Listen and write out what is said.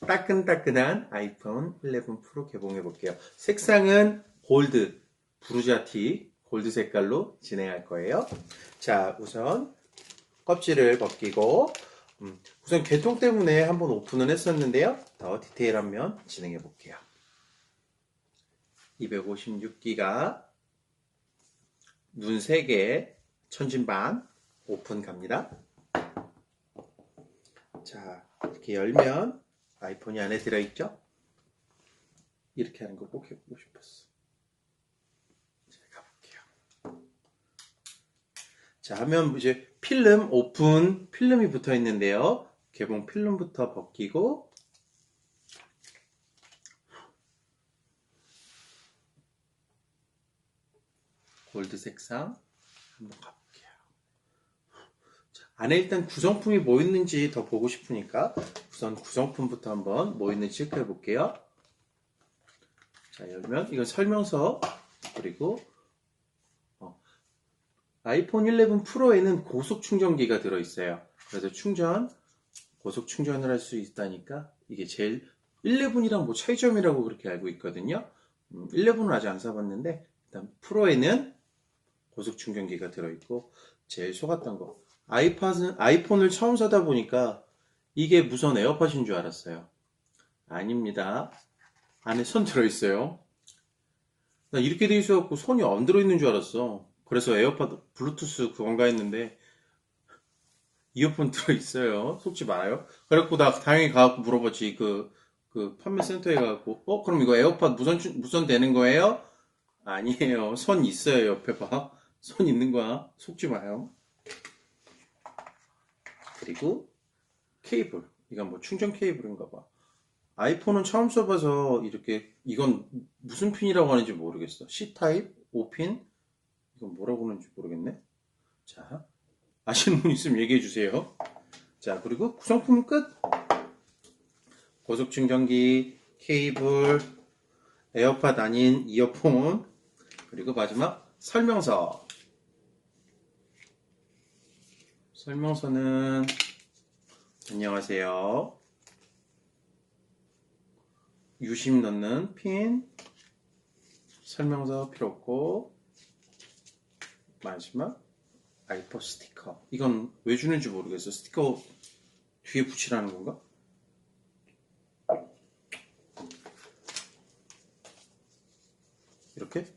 따끈따끈한 아이폰 11 프로 개봉해 볼게요. 색상은 골드, 부르자티, 골드 색깔로 진행할 거예요. 자, 우선 껍질을 벗기고, 음, 우선 개통 때문에 한번 오픈은 했었는데요. 더 디테일한 면 진행해 볼게요. 256기가 눈 3개, 천진반 오픈 갑니다. 자, 이렇게 열면 아이폰이 안에 들어있죠? 이렇게 하는 거꼭 해보고 싶었어. 자, 가볼게요. 자, 하면 이제 필름 오픈 필름이 붙어 있는데요. 개봉 필름부터 벗기고 골드 색상 한번 가볼게요. 자, 안에 일단 구성품이 뭐 있는지 더 보고 싶으니까 우선 구성품부터 한번 뭐 있는지 체크해 볼게요. 자, 열면 이건 설명서 그리고 어, 아이폰 11 프로에는 고속 충전기가 들어 있어요. 그래서 충전 고속 충전을 할 수 있다니까 이게 제일 11이랑 뭐 차이점이라고 그렇게 알고 있거든요. 음, 11은 아직 안 써봤는데 일단 프로에는 고속 충전기가 들어 있고 제일 속았던 거 아이팟은 아이폰을 처음 사다 보니까 이게 무선 에어팟인 줄 알았어요. 아닙니다. 안에 선 들어있어요. 나 이렇게 돼 있어갖고 손이 안 들어있는 줄 알았어. 그래서 에어팟 블루투스 그건가 했는데 이어폰 들어있어요. 속지 마요. 그래갖고 나 다행히 가갖고 물어봤지. 그, 그 판매 센터에 가갖고 어 그럼 이거 에어팟 무선 충- 무선 되는 거예요? 아니에요. 선 있어요. 옆에 봐. 선 있는 거야. 속지 마요. 그리고 케이블. 이건 뭐 충전 케이블인가 봐. 아이폰은 처음 써봐서 이렇게 이건 무슨 핀이라고 하는지 모르겠어. C 타입, O 핀. 이건 뭐라고 하는지 모르겠네. 자, 아시는 분 있으면 얘기해 주세요. 자, 그리고 구성품 끝. 고속 충전기, 케이블, 에어팟 아닌 이어폰, 그리고 마지막 설명서. 설명서는 안녕하세요. 유심 넣는 핀 설명서 필요 없고 마지막 알퍼 스티커 이건 왜 주는지 모르겠어 스티커 뒤에 붙이라는 건가? 이렇게